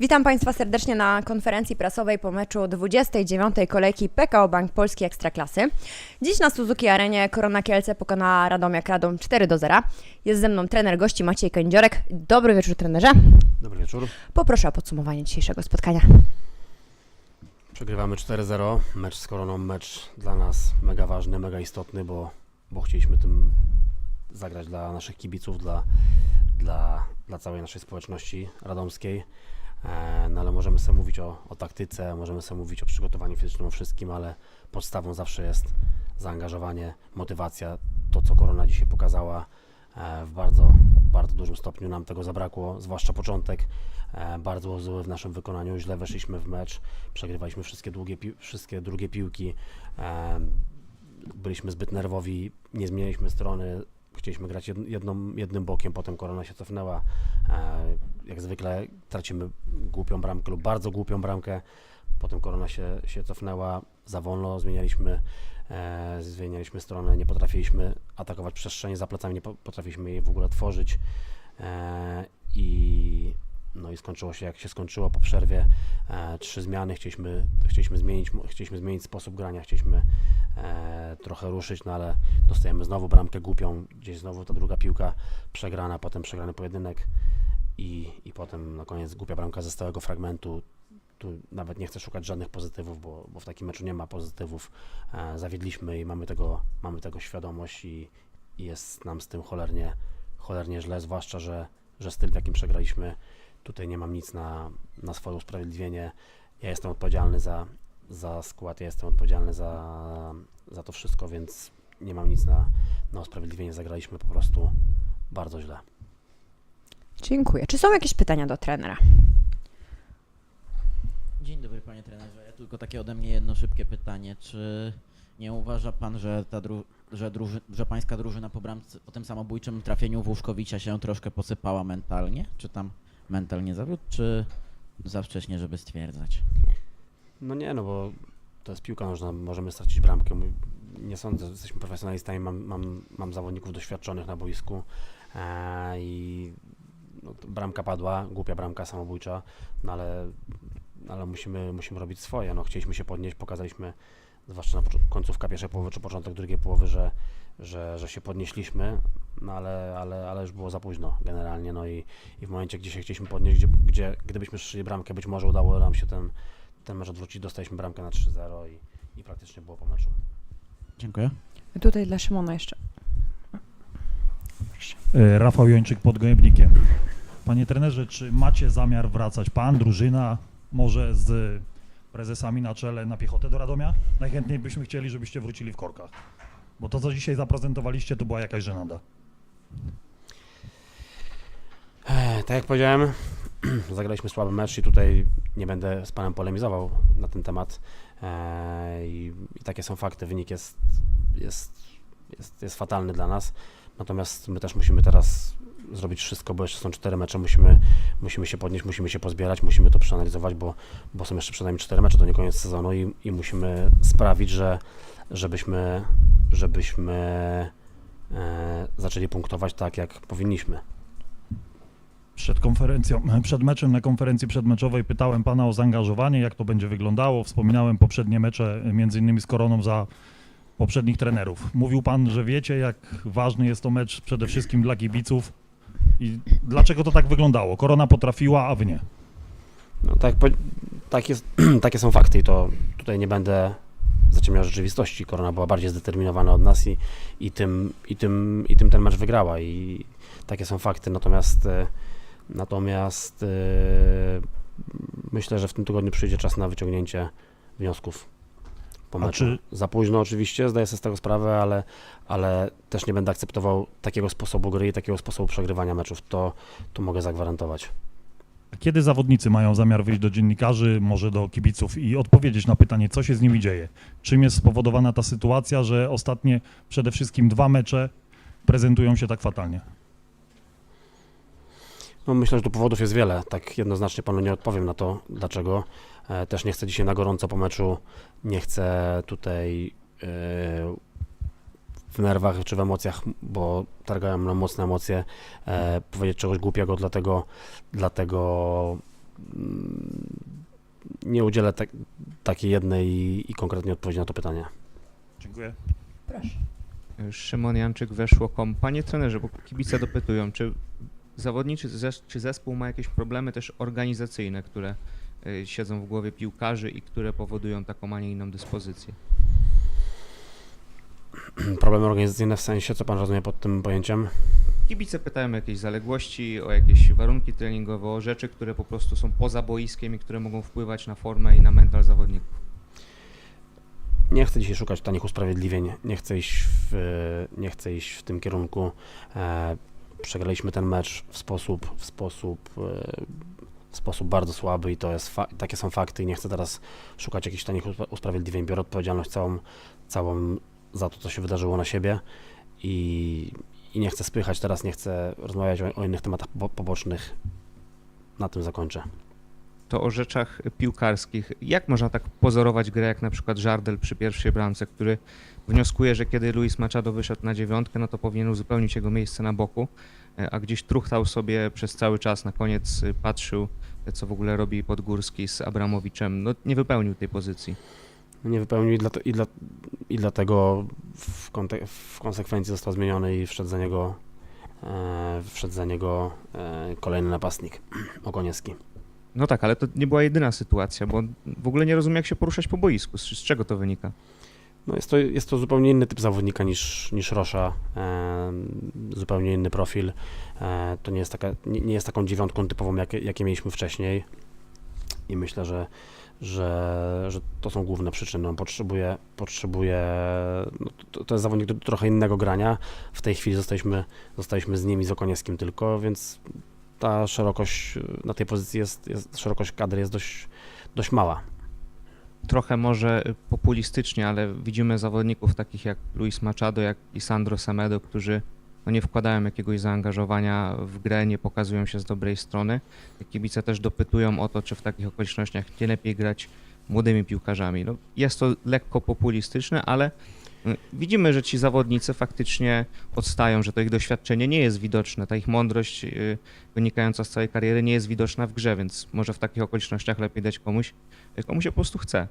Witam Państwa serdecznie na konferencji prasowej po meczu 29. kolejki PKO Bank Polski Ekstraklasy. Dziś na Suzuki Arenie Korona Kielce pokonała Radomiak Radom 4 do 0. Jest ze mną trener gości Maciej Kędziorek. Dobry wieczór trenerze. Dobry wieczór. Poproszę o podsumowanie dzisiejszego spotkania. Przegrywamy 4-0. Mecz z Koroną, mecz dla nas mega ważny, mega istotny, bo, bo chcieliśmy tym zagrać dla naszych kibiców, dla, dla, dla całej naszej społeczności radomskiej. E, no ale możemy sobie mówić o, o taktyce, możemy sobie mówić o przygotowaniu fizycznym, o wszystkim, ale podstawą zawsze jest zaangażowanie, motywacja. To, co Korona dzisiaj pokazała, e, w bardzo, bardzo dużym stopniu nam tego zabrakło, zwłaszcza początek. E, bardzo zły w naszym wykonaniu, źle weszliśmy w mecz, przegrywaliśmy wszystkie, długie wszystkie drugie piłki, byliśmy zbyt nerwowi, nie zmienialiśmy strony, chcieliśmy grać jed- jedną, jednym bokiem, potem korona się cofnęła. E, jak zwykle tracimy głupią bramkę lub bardzo głupią bramkę, potem korona się, się cofnęła, za wolno zmienialiśmy, e, zmienialiśmy stronę, nie potrafiliśmy atakować przestrzeni za plecami, nie po, potrafiliśmy jej w ogóle tworzyć. E, i no i skończyło się jak się skończyło po przerwie. E, trzy zmiany, chcieliśmy, chcieliśmy, zmienić, chcieliśmy zmienić sposób grania, chcieliśmy e, trochę ruszyć, no ale dostajemy znowu bramkę głupią, gdzieś znowu ta druga piłka przegrana, potem przegrany pojedynek i, i potem na koniec głupia bramka ze stałego fragmentu. Tu nawet nie chcę szukać żadnych pozytywów, bo, bo w takim meczu nie ma pozytywów. E, zawiedliśmy i mamy tego, mamy tego świadomość i, i jest nam z tym cholernie, cholernie źle, zwłaszcza, że, że styl w jakim przegraliśmy Tutaj nie mam nic na, na swoje usprawiedliwienie. Ja jestem odpowiedzialny za, za skład, ja jestem odpowiedzialny za, za to wszystko, więc nie mam nic na, na usprawiedliwienie. Zagraliśmy po prostu bardzo źle. Dziękuję. Czy są jakieś pytania do trenera? Dzień dobry panie trenerze. Ja tylko takie ode mnie jedno szybkie pytanie. Czy nie uważa pan, że ta dru- że, druży- że pańska drużyna po, bramce, po tym samobójczym trafieniu Włuszkowicza się troszkę posypała mentalnie? Czy tam mental nie zawiódł, czy za wcześnie, żeby stwierdzać? No nie, no bo to jest piłka nożna, możemy stracić bramkę. Nie sądzę, jesteśmy profesjonalistami, mam, mam, mam zawodników doświadczonych na boisku e, i no, bramka padła, głupia bramka samobójcza, no ale, ale musimy, musimy robić swoje. No, chcieliśmy się podnieść, pokazaliśmy, zwłaszcza na końcówka pierwszej połowy czy początek drugiej połowy, że, że, że się podnieśliśmy, no ale, ale, ale już było za późno generalnie. No i, i w momencie, gdzie się chcieliśmy podnieść, gdzie, gdzie gdybyśmy strzeli bramkę, być może udało nam się ten, ten mecz odwrócić, dostaliśmy bramkę na 3-0 i, i praktycznie było po meczu. Dziękuję. Tutaj dla Szymona jeszcze. E, Rafał Jończyk pod Gołębnikiem. Panie trenerze, czy macie zamiar wracać pan, drużyna, może z prezesami na czele na piechotę do Radomia? Najchętniej byśmy chcieli, żebyście wrócili w korkach. Bo to, co dzisiaj zaprezentowaliście, to była jakaś żenada. Tak jak powiedziałem, zagraliśmy słaby mecz i tutaj nie będę z panem polemizował na ten temat. I, I takie są fakty. Wynik jest, jest, jest, jest fatalny dla nas. Natomiast my też musimy teraz zrobić wszystko, bo jeszcze są cztery mecze, musimy, musimy się podnieść, musimy się pozbierać, musimy to przeanalizować, bo, bo są jeszcze przynajmniej cztery mecze, to nie koniec sezonu i, i musimy sprawić, że żebyśmy, żebyśmy e, zaczęli punktować tak, jak powinniśmy. Przed konferencją, przed meczem na konferencji przedmeczowej pytałem pana o zaangażowanie, jak to będzie wyglądało. Wspominałem poprzednie mecze, między innymi z Koroną za poprzednich trenerów. Mówił pan, że wiecie, jak ważny jest to mecz przede wszystkim dla kibiców i dlaczego to tak wyglądało. Korona potrafiła, a wy nie. No, tak, tak jest, takie są fakty i to tutaj nie będę zaciemniał rzeczywistości. Korona była bardziej zdeterminowana od nas i, i, tym, i, tym, i tym ten mecz wygrała i takie są fakty. Natomiast, e, natomiast e, myślę, że w tym tygodniu przyjdzie czas na wyciągnięcie wniosków po meczu. czy- Za późno oczywiście, zdaję sobie z tego sprawę, ale, ale też nie będę akceptował takiego sposobu gry i takiego sposobu przegrywania meczów. To, to mogę zagwarantować. A Kiedy zawodnicy mają zamiar wyjść do dziennikarzy, może do kibiców i odpowiedzieć na pytanie, co się z nimi dzieje? Czym jest spowodowana ta sytuacja, że ostatnie przede wszystkim dwa mecze prezentują się tak fatalnie? No myślę, że tu powodów jest wiele. Tak jednoznacznie panu nie odpowiem na to, dlaczego. E, Też nie chcę dzisiaj na gorąco po meczu, nie chcę tutaj e, w nerwach czy w emocjach, bo targają nam mocne emocje, e, powiedzieć czegoś głupiego, dlatego, dlatego mm, nie udzielę tak, takiej jednej i, i konkretnej odpowiedzi na to pytanie. Dziękuję. Proszę. Szymon Janczyk, weszło.com. Panie trenerze, bo kibice dopytują, czy zawodniczy zes- czy zespół ma jakieś problemy też organizacyjne, które y, siedzą w głowie piłkarzy i które powodują taką, a nie inną dyspozycję? Problemy organizacyjne w sensie, co pan rozumie pod tym pojęciem? Kibice pytają o jakieś zaległości, o jakieś warunki treningowe, o rzeczy, które po prostu są poza boiskiem i które mogą wpływać na formę i na mental zawodników. Nie chcę dzisiaj szukać tanich usprawiedliwień, nie chcę iść w, nie chcę iść w tym kierunku. Przegraliśmy ten mecz w sposób, w sposób, e, w sposób bardzo słaby i to jest takie są fakty i nie chcę teraz szukać jakichś tanich usprawiedliwień. Biorę odpowiedzialność całą, całą za to, co się wydarzyło na siebie i, i nie chcę spychać teraz, nie chcę rozmawiać o, o innych tematach po- pobocznych. Na tym zakończę. To o rzeczach piłkarskich. Jak można tak pozorować grę, jak na przykład Żardel przy pierwszej bramce, który wnioskuje, że kiedy Luis Machado wyszedł na dziewiątkę, no to powinien uzupełnić jego miejsce na boku, e, a gdzieś truchtał sobie przez cały czas, na koniec y, patrzył, e, co w ogóle robi Podgórski z Abramowiczem. No nie wypełnił tej pozycji. Nie wypełnił i, dlate, i, dla, i dlatego w, w konsekwencji został zmieniony i wszedł za niego, e, wszedł za niego e, kolejny napastnik, Okoniewski. No tak, ale to nie była jedyna sytuacja, bo w ogóle nie rozumiem, jak się poruszać po boisku. Z, z czego to wynika? No jest, to, jest to zupełnie inny typ zawodnika niż, niż Rosza, e, zupełnie inny profil. E, to nie jest, taka, nie, nie jest taką dziewiątką typową, jakie, jakie mieliśmy wcześniej i myślę, że, że, że to są główne przyczyny. On potrzebuje, potrzebuje no to, to jest zawodnik do trochę innego grania. W tej chwili zostaliśmy, zostaliśmy z nim i z Okoniewskim tylko, więc ta szerokość na tej pozycji jest, jest szerokość kadry jest dość, dość mała. Trochę może populistycznie, ale widzimy zawodników takich jak Luis Machado, jak i Sandro Semedo, którzy no nie wkładają jakiegoś zaangażowania w grę, nie pokazują się z dobrej strony. Kibice też dopytują o to, czy w takich okolicznościach nie lepiej grać młodymi piłkarzami. No, jest to lekko populistyczne, ale widzimy, że ci zawodnicy faktycznie odstają, że to ich doświadczenie nie jest widoczne, ta ich mądrość y, wynikająca z całej kariery nie jest widoczna w grze, więc może w takich okolicznościach lepiej dać komuś, y, komu się po prostu chce.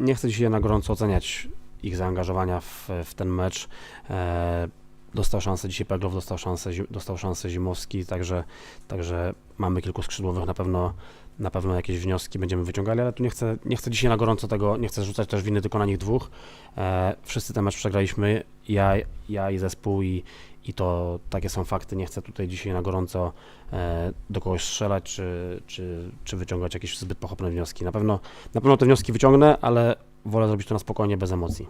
Nie chcę dzisiaj na gorąco oceniać ich zaangażowania w, w ten mecz. E, dostał szansę dzisiaj Peglow, dostał szansę, dostał szansę Zimowski, także, także mamy kilku skrzydłowych, na pewno, na pewno jakieś wnioski będziemy wyciągali, ale tu nie chcę, nie chcę dzisiaj na gorąco tego, nie chcę rzucać też winy tylko na nich dwóch. E, wszyscy ten mecz przegraliśmy, ja, ja i zespół i, i to takie są fakty, nie chcę tutaj dzisiaj na gorąco e, do kogoś strzelać, czy, czy, czy wyciągać jakieś zbyt pochopne wnioski. Na pewno, na pewno te wnioski wyciągnę, ale wolę zrobić to na spokojnie, bez emocji.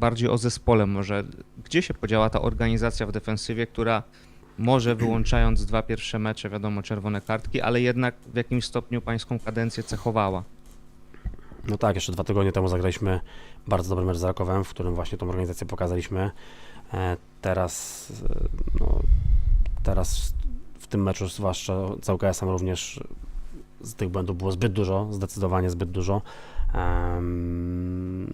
bardziej o zespole może. Gdzie się podziała ta organizacja w defensywie, która może wyłączając dwa pierwsze mecze, wiadomo, czerwone kartki, ale jednak w jakimś stopniu pańską kadencję cechowała. No tak, jeszcze dwa tygodnie temu zagraliśmy bardzo dobry mecz z Rakowem, w którym właśnie tą organizację pokazaliśmy. E, teraz, e, no, teraz w tym meczu, zwłaszcza z UKS-em również z tych błędów było zbyt dużo, zdecydowanie zbyt dużo. Em,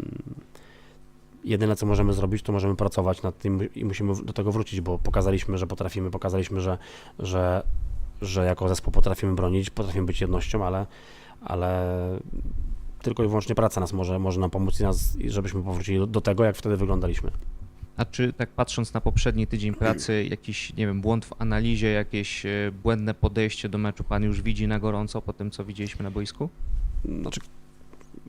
jedyne co możemy zrobić, to możemy pracować nad tym i musimy do tego wrócić, bo pokazaliśmy, że potrafimy, pokazaliśmy, że, że, że jako zespół potrafimy bronić, potrafimy być jednością, ale, ale tylko i wyłącznie praca nas może, może nam pomóc i nas, żebyśmy powrócili do, do tego, jak wtedy wyglądaliśmy. A czy tak patrząc na poprzedni tydzień pracy, jakiś, nie wiem, błąd w analizie, jakieś e, błędne podejście do meczu pan już widzi na gorąco po tym, co widzieliśmy na boisku? Znaczy,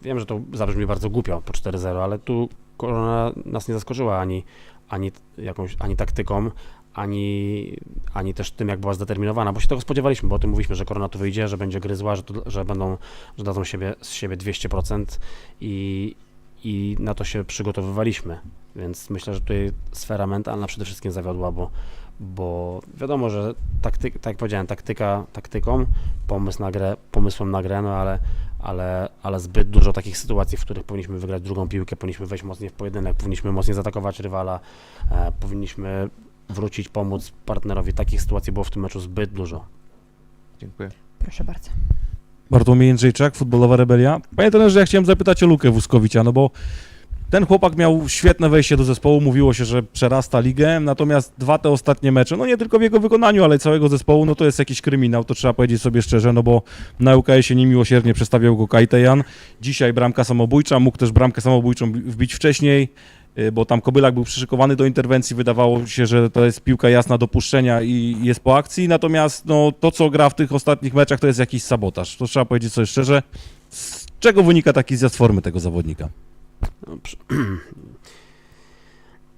wiem, że to zabrzmi bardzo głupio po 4-0, ale tu korona nas nie zaskoczyła ani, ani, jakąś, ani taktyką, ani, ani też tym, jak była zdeterminowana, bo się tego spodziewaliśmy, bo o tym mówiliśmy, że korona tu wyjdzie, że będzie gryzła, że, to, że będą, że dadzą siebie, z siebie 200% i, i na to się przygotowywaliśmy. Więc myślę, że tutaj sfera mentalna przede wszystkim zawiodła, bo, bo wiadomo, że taktyk, tak jak powiedziałem, taktyka taktyką, pomysł na grę, pomysłem na grę, no ale, ale, ale zbyt dużo takich sytuacji, w których powinniśmy wygrać drugą piłkę, powinniśmy wejść mocniej w pojedynek, powinniśmy mocniej zaatakować rywala, e, powinniśmy wrócić, pomóc partnerowi. Takich sytuacji było w tym meczu zbyt dużo. Dziękuję. Proszę bardzo. Bartłomiej Jędrzejczak, Futbolowa Rebelia. Panie trenerze, ja chciałem zapytać o Lukę Wuskowicza, no bo ten chłopak miał świetne wejście do zespołu, mówiło się, że przerasta ligę, natomiast dwa te ostatnie mecze, no nie tylko w jego wykonaniu, ale całego zespołu, no to jest jakiś kryminał, to trzeba powiedzieć sobie szczerze, no bo na UKS-ie niemiłosiernie przestawiał go Kajtejan, dzisiaj bramka samobójcza, mógł też bramkę samobójczą bi- wbić wcześniej, y, bo tam Kobylak był przyszykowany do interwencji, wydawało się, że to jest piłka jasna do puszczenia i jest po akcji, natomiast no, to, co gra w tych ostatnich meczach, to jest jakiś sabotaż, to trzeba powiedzieć sobie szczerze. Z czego wynika taki zjazd formy tego zawodnika? No, przy...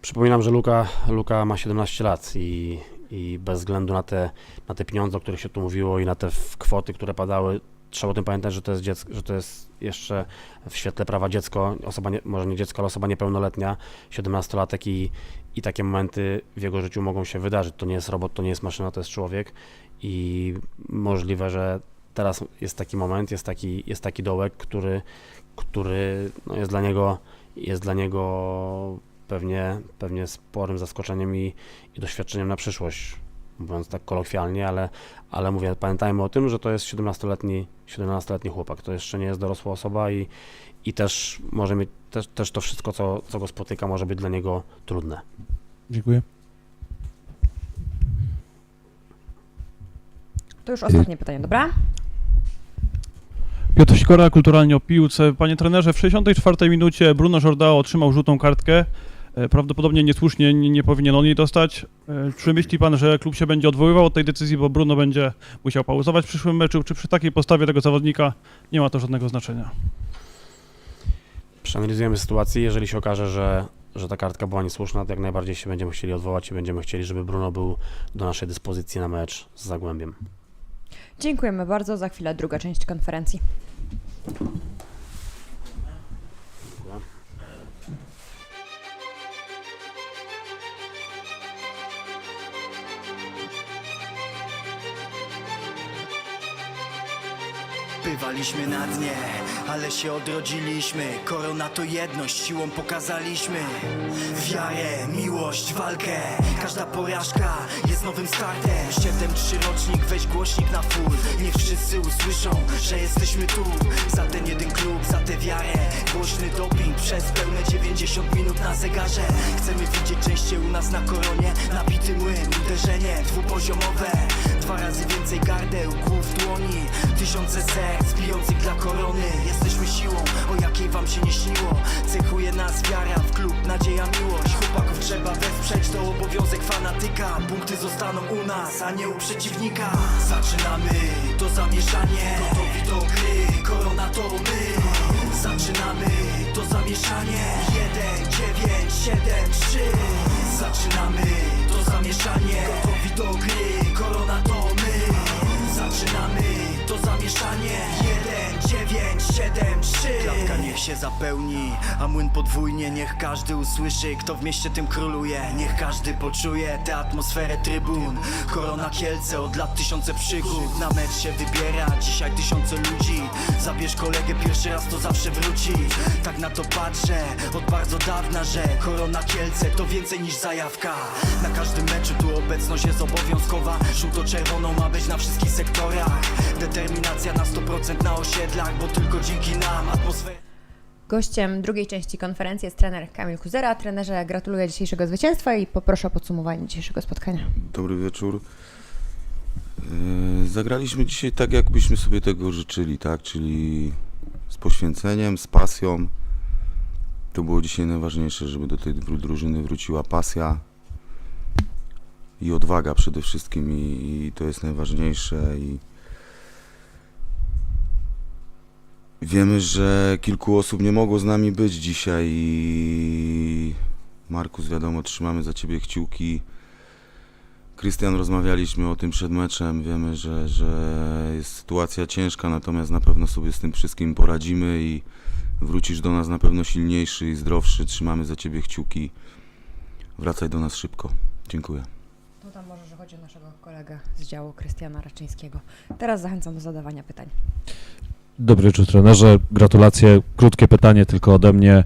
Przypominam, że Luka, Luka ma 17 lat i, i bez względu na te, na te pieniądze, o których się tu mówiło i na te kwoty, które padały, trzeba o tym pamiętać, że to jest, dziecko, że to jest jeszcze w świetle prawa dziecko, osoba nie, może nie dziecko, ale osoba niepełnoletnia, 17-latek i, i takie momenty w jego życiu mogą się wydarzyć. To nie jest robot, to nie jest maszyna, to jest człowiek i możliwe, że teraz jest taki moment, jest taki, jest taki dołek, który, który no jest dla niego jest dla niego pewnie, pewnie sporym zaskoczeniem i, i doświadczeniem na przyszłość, mówiąc tak kolokwialnie, ale, ale mówię, pamiętajmy o tym, że to jest 17-letni, 17-letni chłopak, to jeszcze nie jest dorosła osoba i, i też może mieć, też, też to wszystko, co, co go spotyka, może być dla niego trudne. Dziękuję. To już ostatnie pytanie, dobra? Piotr Sikora, kulturalnie o piłce. Panie trenerze, w 64 minucie Bruno Jordao otrzymał żółtą kartkę. E, Prawdopodobnie niesłusznie nie, nie powinien on jej dostać. E, Czy myśli pan, że klub się będzie odwoływał od tej decyzji, bo Bruno będzie musiał pauzować w przyszłym meczu? Czy przy takiej postawie tego zawodnika nie ma to żadnego znaczenia? Przeanalizujemy sytuację, jeżeli się okaże, że, że ta kartka była niesłuszna, to jak najbardziej się będziemy chcieli odwołać i będziemy chcieli, żeby Bruno był do naszej dyspozycji na mecz z Zagłębiem. Dziękujemy bardzo. Za chwilę druga część konferencji. Bywaliśmy na dnie, ale się odrodziliśmy. Korona to jedność, siłą pokazaliśmy. Wiarę, miłość, walkę. Każda porażka jest nowym startem. Siedem trzy rocznik, weź głośnik na full. Niech wszyscy usłyszą, że jesteśmy tu. Za ten jeden klub, za tę wiarę. Głośny doping przez pełne 90 minut na zegarze. Chcemy widzieć częściej u nas na koronie. Nabity młyn, uderzenie dwupoziomowe Dwa razy więcej gardeł, głów dłoni. Tysiące serc bijących dla korony. Jesteśmy siłą, o jakiej wam się nie śniło. Cechuje nas wiara w klub, nadzieja, miłość. Chłopaków trzeba wesprzeć, to obowiązek fanatyka. Punkty zostaną u nas, a nie u przeciwnika. Zaczynamy to zamieszanie. Gotowi do gry, korona to my. Zaczynamy to zamieszanie. 1, 9, 7, 3 Zaczynamy to zamieszanie. Gotowi do gry, 1, 9, 7, 3 Klatka niech się zapełni, a młyn podwójnie Niech każdy usłyszy, kto w mieście tym króluje. Niech każdy poczuje tę atmosferę trybun. Korona Kielce, od lat tysiące przygód. Na mecz się wybiera, dzisiaj tysiące ludzi. Zabierz kolegę, pierwszy raz to zawsze wróci. Tak na to patrzę, od bardzo dawna, że Korona Kielce to więcej niż zajawka. Na każdym meczu tu obecność jest obowiązkowa. Żółto-czerwoną ma być na wszystkich sektorach. Determinacja na 100% na osiedlach Bo tylko dzięki nam atmosfera Gościem drugiej części konferencji jest trener Kamil Kuzera. Trenerze, gratuluję dzisiejszego zwycięstwa i poproszę o podsumowanie dzisiejszego spotkania. Dobry wieczór. Yy, Zagraliśmy dzisiaj tak, jakbyśmy sobie tego życzyli, tak? Czyli z poświęceniem, z pasją. To było dzisiaj najważniejsze, żeby do tej dru- drużyny wróciła pasja i odwaga przede wszystkim i, i to jest najważniejsze i wiemy, że kilku osób nie mogło z nami być dzisiaj i Markus, wiadomo, trzymamy za Ciebie kciuki. Krystian, rozmawialiśmy o tym przed meczem. Wiemy, że, że jest sytuacja ciężka, natomiast na pewno sobie z tym wszystkim poradzimy i wrócisz do nas na pewno silniejszy i zdrowszy. Trzymamy za ciebie kciuki. Wracaj do nas szybko. Dziękuję. To tam może, że chodzi o naszego kolegę z działu Krystiana Raczyńskiego. Teraz zachęcam do zadawania pytań. Dobry wieczór trenerze, gratulacje. Krótkie pytanie tylko ode mnie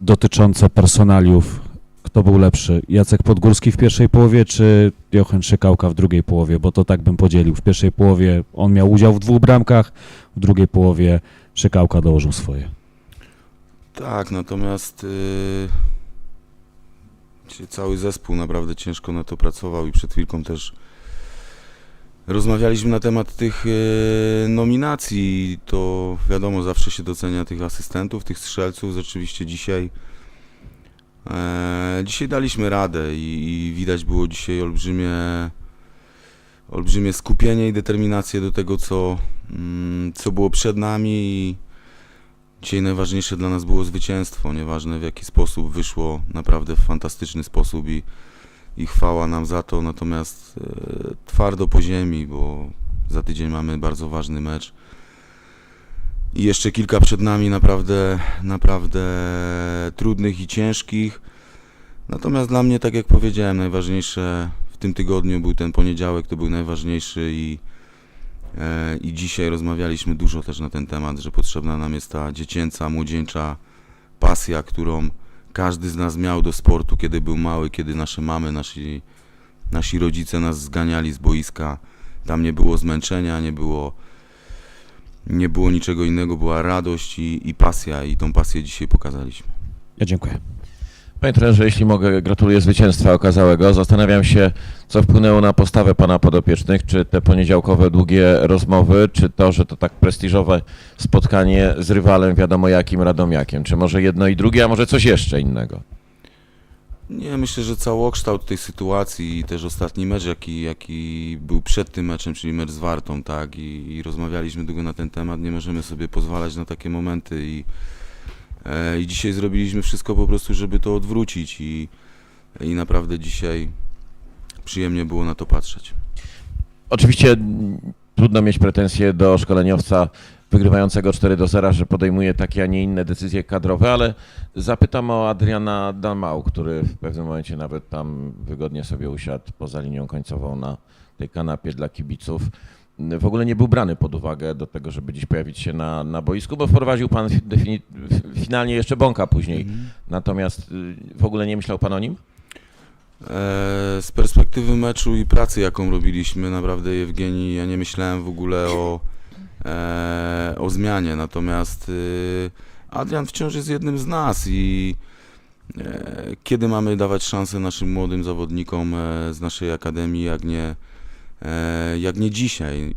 dotyczące personaliów. Kto był lepszy? Jacek Podgórski w pierwszej połowie, czy Jochen Szykałka w drugiej połowie? Bo to tak bym podzielił. W pierwszej połowie on miał udział w dwóch bramkach, w drugiej połowie Szykałka dołożył swoje. Tak, natomiast yy, cały zespół naprawdę ciężko na to pracował i przed chwilką też rozmawialiśmy na temat tych yy, nominacji. To wiadomo, zawsze się docenia tych asystentów, tych strzelców. Rzeczywiście dzisiaj e, dzisiaj daliśmy radę i, i widać było dzisiaj olbrzymie olbrzymie skupienie i determinację do tego, co, mm, co było przed nami Dzisiaj najważniejsze dla nas było zwycięstwo, nieważne w jaki sposób wyszło, naprawdę w fantastyczny sposób i, i chwała nam za to, natomiast e, twardo po ziemi, bo za tydzień mamy bardzo ważny mecz i jeszcze kilka przed nami naprawdę, naprawdę trudnych i ciężkich. Natomiast dla mnie, tak jak powiedziałem, najważniejsze w tym tygodniu był ten poniedziałek, to był najważniejszy i E, I dzisiaj rozmawialiśmy dużo też na ten temat, że potrzebna nam jest ta dziecięca, młodzieńcza pasja, którą każdy z nas miał do sportu, kiedy był mały, kiedy nasze mamy, nasi, nasi rodzice nas zganiali z boiska. Tam nie było zmęczenia, nie było, nie było niczego innego, była radość i, i pasja i tą pasję dzisiaj pokazaliśmy. Ja dziękuję. Panie trenerze, jeśli mogę, gratuluję zwycięstwa okazałego. Zastanawiam się, co wpłynęło na postawę pana podopiecznych, czy te poniedziałkowe długie rozmowy, czy to, że to tak prestiżowe spotkanie z rywalem wiadomo jakim Radomiakiem, czy może jedno i drugie, a może coś jeszcze innego? Nie, myślę, że całokształt tej sytuacji i też ostatni mecz, jaki, jaki był przed tym meczem, czyli mecz z Wartą, tak, i, i rozmawialiśmy długo na ten temat, nie możemy sobie pozwalać na takie momenty i, i dzisiaj zrobiliśmy wszystko po prostu, żeby to odwrócić i, i naprawdę dzisiaj przyjemnie było na to patrzeć. Oczywiście trudno mieć pretensje do szkoleniowca wygrywającego 4 do 0, że podejmuje takie, a nie inne decyzje kadrowe, ale zapytam o Adriana Dalmau, który w pewnym momencie nawet tam wygodnie sobie usiadł poza linią końcową na tej kanapie dla kibiców. W ogóle nie był brany pod uwagę do tego, żeby dziś pojawić się na, na boisku, bo wprowadził pan finalnie jeszcze Bąka później. Natomiast y, w ogóle nie myślał pan o nim? E, z perspektywy meczu i pracy, jaką robiliśmy, naprawdę Jewgeni, ja nie myślałem w ogóle o, e, o zmianie, natomiast y, Adrian wciąż jest jednym z nas i e, kiedy mamy dawać szansę naszym młodym zawodnikom z naszej akademii, jak nie, jak nie dzisiaj.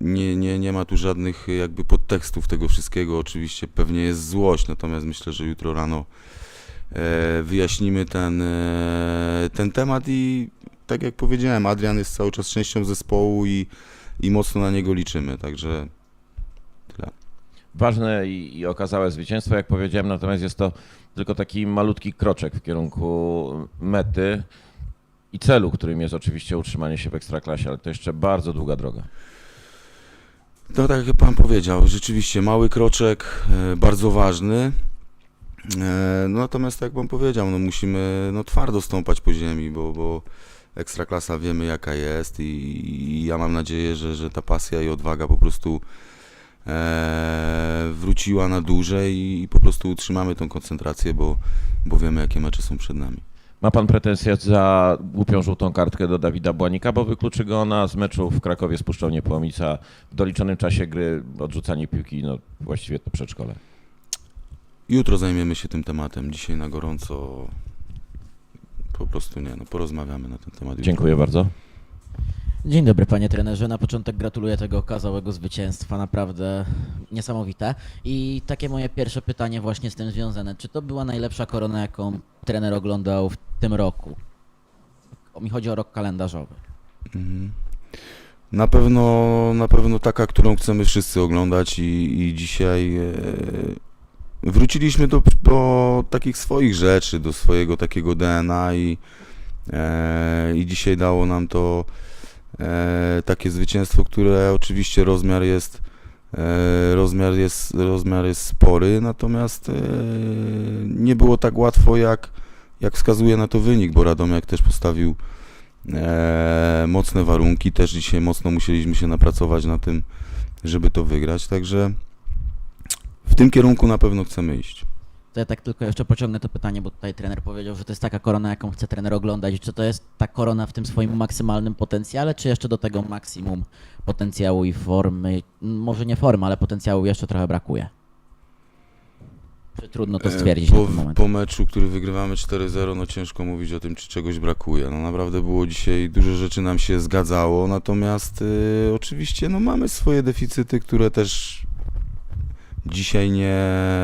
Nie, nie, nie ma tu żadnych jakby podtekstów tego wszystkiego, oczywiście pewnie jest złość, natomiast myślę, że jutro rano e, wyjaśnimy ten, e, ten temat i tak jak powiedziałem, Adrian jest cały czas częścią zespołu i, i mocno na niego liczymy, także tyle. ważne i, i okazałe zwycięstwo, jak powiedziałem, natomiast jest to tylko taki malutki kroczek w kierunku mety i celu, którym jest oczywiście utrzymanie się w ekstraklasie, ale to jeszcze bardzo długa droga. No tak jak Pan powiedział, rzeczywiście mały kroczek, e, bardzo ważny. No, natomiast tak jak Pan powiedział, no musimy no, twardo stąpać po ziemi, bo, bo Ekstraklasa wiemy jaka jest i, i ja mam nadzieję, że, że ta pasja i odwaga po prostu e, wróciła na dłużej i, i po prostu utrzymamy tą koncentrację, bo, bo wiemy jakie mecze są przed nami. Ma pan pretensję za głupią żółtą kartkę do Dawida Błanika, bo wykluczy go ona z meczu w Krakowie z Puszczą Niepołomica w doliczonym czasie gry, odrzucanie piłki, no właściwie to przedszkole. Jutro zajmiemy się tym tematem, dzisiaj na gorąco po prostu nie, no porozmawiamy na ten temat. jutro. Dziękuję bardzo. Dzień dobry panie trenerze. Na początek gratuluję tego okazałego zwycięstwa, naprawdę niesamowite. I takie moje pierwsze pytanie właśnie z tym związane. Czy to była najlepsza korona, jaką trener oglądał w tym roku? Mi chodzi o rok kalendarzowy. Mhm. Na pewno, na pewno taka, którą chcemy wszyscy oglądać i, i dzisiaj e, wróciliśmy do, do takich swoich rzeczy, do swojego takiego DNA i, e, i dzisiaj dało nam to takie zwycięstwo, które oczywiście rozmiar jest e, rozmiar jest, rozmiar jest spory, natomiast e, nie było tak łatwo jak, jak wskazuje na to wynik, bo Radomiak też postawił e, mocne warunki. Też dzisiaj mocno musieliśmy się napracować na tym, żeby to wygrać. Także w tym kierunku na pewno chcemy iść. To ja tak tylko jeszcze pociągnę to pytanie, bo tutaj trener powiedział, że to jest taka korona, jaką chce trener oglądać. Czy to jest ta korona w tym swoim maksymalnym potencjale, czy jeszcze do tego maksimum potencjału i formy, może nie formy, ale potencjału jeszcze trochę brakuje? Czy trudno to E, stwierdzić po, na ten moment? po meczu, który wygrywamy 4-0, no ciężko mówić o tym, czy czegoś brakuje. No naprawdę było dzisiaj, dużo rzeczy nam się zgadzało, natomiast y, oczywiście no mamy swoje deficyty, które też dzisiaj nie,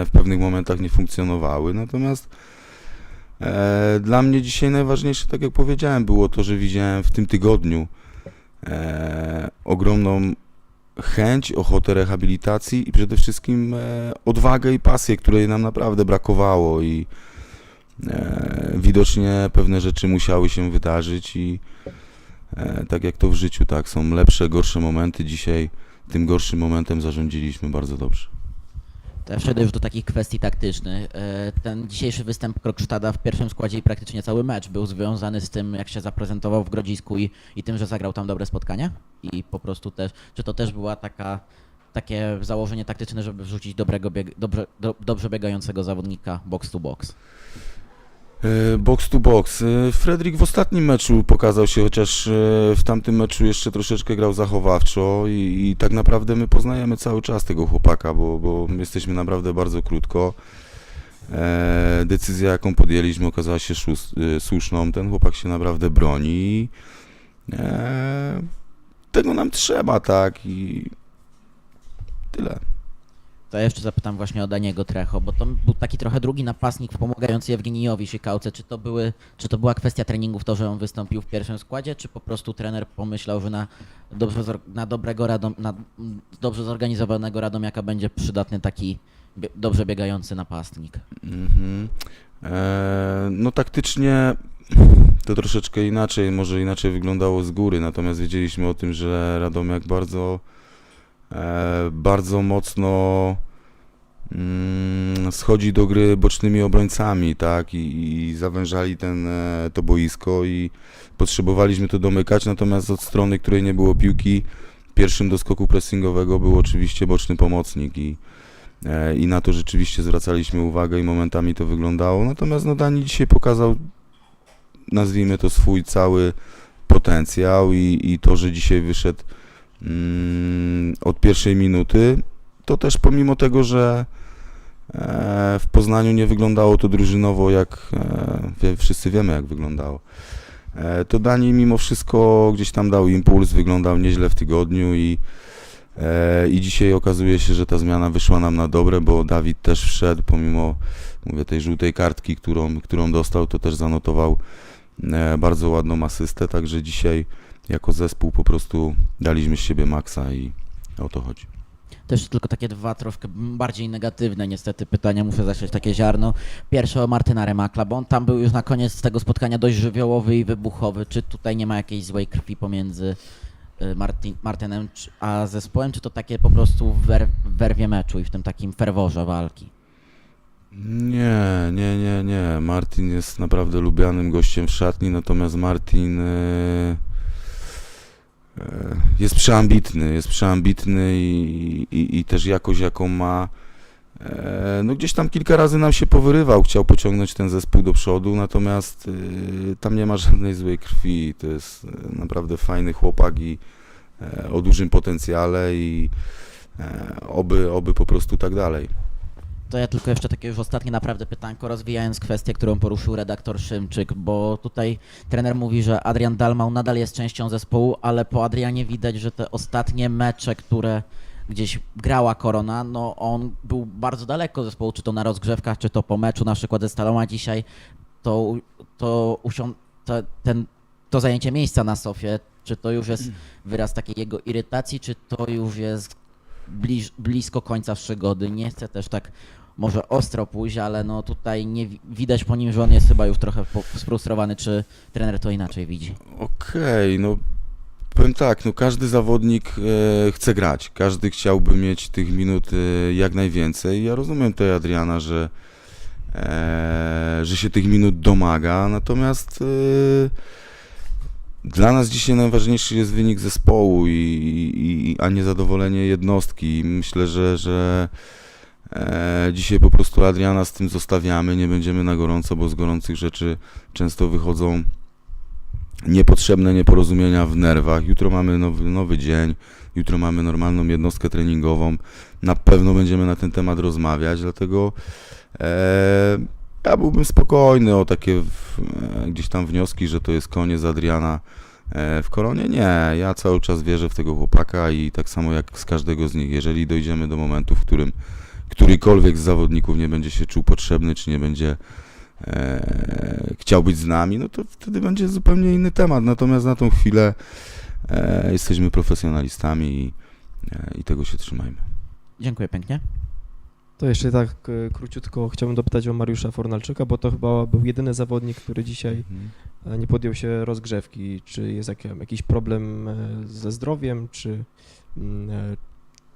w pewnych momentach nie funkcjonowały, natomiast e, dla mnie dzisiaj najważniejsze, tak jak powiedziałem, było to, że widziałem w tym tygodniu e, ogromną chęć, ochotę rehabilitacji i przede wszystkim e, odwagę i pasję, której nam naprawdę brakowało i e, widocznie pewne rzeczy musiały się wydarzyć i e, tak jak to w życiu, tak, są lepsze, gorsze momenty. Dzisiaj tym gorszym momentem zarządziliśmy bardzo dobrze. To ja już do takich kwestii taktycznych. E, Ten dzisiejszy występ Kroksztada w pierwszym składzie i praktycznie cały mecz był związany z tym, jak się zaprezentował w Grodzisku i, i tym, że zagrał tam dobre spotkania? I po prostu też, czy to też była taka, takie założenie taktyczne, żeby wrzucić dobrego bieg, dobrze, do, dobrze biegającego zawodnika box to box? E, Box to box. E, Fredrik w ostatnim meczu pokazał się, chociaż e, w tamtym meczu jeszcze troszeczkę grał zachowawczo i, i tak naprawdę my poznajemy cały czas tego chłopaka, bo, bo jesteśmy naprawdę bardzo krótko. Decyzja, jaką podjęliśmy, okazała się słuszną. Ten chłopak się naprawdę broni. tego nam trzeba, tak? I tyle. To ja jeszcze zapytam właśnie o Daniego Trecho, bo to był taki trochę drugi napastnik pomagający Ewgenijowi Szykałce. Czy to, były, czy to była kwestia treningów, to, że on wystąpił w pierwszym składzie, czy po prostu trener pomyślał, że na, dobrze, na dobrego radom, na dobrze zorganizowanego Radomiaka będzie przydatny taki dobrze biegający napastnik? Mhm. E, no taktycznie to troszeczkę inaczej, może inaczej wyglądało z góry, natomiast wiedzieliśmy o tym, że Radomiak bardzo, bardzo mocno mm, schodzi do gry bocznymi obrońcami, tak, i, i zawężali ten, e, to boisko i potrzebowaliśmy to domykać, natomiast od strony, której nie było piłki, pierwszym do skoku pressingowego był oczywiście boczny pomocnik i E, i na to rzeczywiście zwracaliśmy uwagę i momentami to wyglądało. Natomiast no Dani dzisiaj pokazał, nazwijmy to swój cały potencjał i, i to, że dzisiaj wyszedł od pierwszej minuty, to też pomimo tego, że e, w Poznaniu nie wyglądało to drużynowo, jak e, wszyscy wiemy, jak wyglądało. E, to Dani mimo wszystko gdzieś tam dał impuls, wyglądał nieźle w tygodniu i I dzisiaj okazuje się, że ta zmiana wyszła nam na dobre, bo Dawid też wszedł, pomimo mówię, tej żółtej kartki, którą, którą dostał, to też zanotował bardzo ładną asystę, także dzisiaj jako zespół po prostu daliśmy z siebie maksa i o to chodzi. Też tylko takie dwa troszkę bardziej negatywne niestety pytania, muszę zasiać takie ziarno. Pierwsze o Martyna Remakla, bo on tam był już na koniec tego spotkania dość żywiołowy i wybuchowy. Czy tutaj nie ma jakiejś złej krwi pomiędzy y, Martin, Martynem a zespołem, czy to takie po prostu w wer, werwie meczu i w tym takim ferworze walki? Nie, nie, nie, nie. Martin jest naprawdę lubianym gościem w szatni, natomiast Martin e, jest przeambitny, jest przeambitny i, i, i też jakość jaką ma. E, no gdzieś tam kilka razy nam się powyrywał, chciał pociągnąć ten zespół do przodu, natomiast e, tam nie ma żadnej złej krwi. To jest e, naprawdę fajny chłopak i e, o dużym potencjale i e, oby, oby po prostu tak dalej. To ja tylko jeszcze takie już ostatnie naprawdę pytanko, rozwijając kwestię, którą poruszył redaktor Szymczyk, bo tutaj trener mówi, że Adrian Dalmau nadal jest częścią zespołu, ale po Adrianie widać, że te ostatnie mecze, które gdzieś grała Korona, no on był bardzo daleko zespołu, czy to na rozgrzewkach, czy to po meczu, na przykład ze Staloma dzisiaj, to, to, usią- to, ten, to zajęcie miejsca na sofie, czy to już jest wyraz takiej jego irytacji, czy to już jest bliż, blisko końca przygody. Nie chcę też tak może ostro pójść, ale no tutaj nie wi- widać po nim, że on jest chyba już trochę sfrustrowany, czy trener to inaczej widzi. Okej, no powiem tak, no każdy zawodnik e, chce grać, każdy chciałby mieć tych minut e, jak najwięcej. Ja rozumiem tutaj Adriana, że, e, że się tych minut domaga, natomiast e, dla nas dzisiaj najważniejszy jest wynik zespołu, i, i, a nie zadowolenie jednostki. Myślę, że, że e, dzisiaj po prostu Adriana z tym zostawiamy, nie będziemy na gorąco, bo z gorących rzeczy często wychodzą niepotrzebne nieporozumienia w nerwach. Jutro mamy nowy, nowy dzień, Jutro mamy normalną jednostkę treningową. Na pewno będziemy na ten temat rozmawiać, dlatego e, ja byłbym spokojny o takie w, e, gdzieś tam wnioski, że to jest koniec Adriana e, w koronie. Nie, ja cały czas wierzę w tego chłopaka i tak samo jak z każdego z nich, jeżeli dojdziemy do momentu, w którym którykolwiek z zawodników nie będzie się czuł potrzebny, czy nie będzie e, chciał być z nami, no to wtedy będzie zupełnie inny temat. Natomiast na tą chwilę e, jesteśmy profesjonalistami i, e, i tego się trzymajmy. Dziękuję pięknie. To jeszcze tak e, króciutko chciałbym dopytać o Mariusza Fornalczyka, bo to chyba był jedyny zawodnik, który dzisiaj e, nie podjął się rozgrzewki. Czy jest jak, jakiś problem e, ze zdrowiem, czy, mm,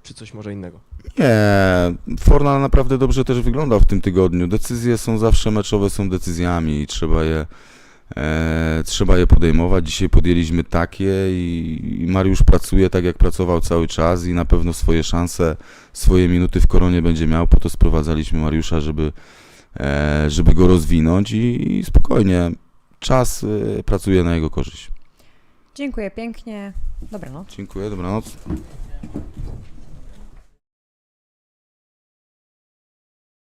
czy coś może innego? Nie, Fornal naprawdę dobrze też wyglądał w tym tygodniu. Decyzje są zawsze meczowe, są decyzjami i trzeba je, e, trzeba je podejmować. Dzisiaj podjęliśmy takie i, i Mariusz pracuje tak, jak pracował cały czas i na pewno swoje szanse, swoje minuty w koronie będzie miał. Po to sprowadzaliśmy Mariusza, żeby, e, żeby go rozwinąć i, i spokojnie. Czas e, pracuje na jego korzyść. Dziękuję pięknie. Dobranoc. Dziękuję, dobranoc.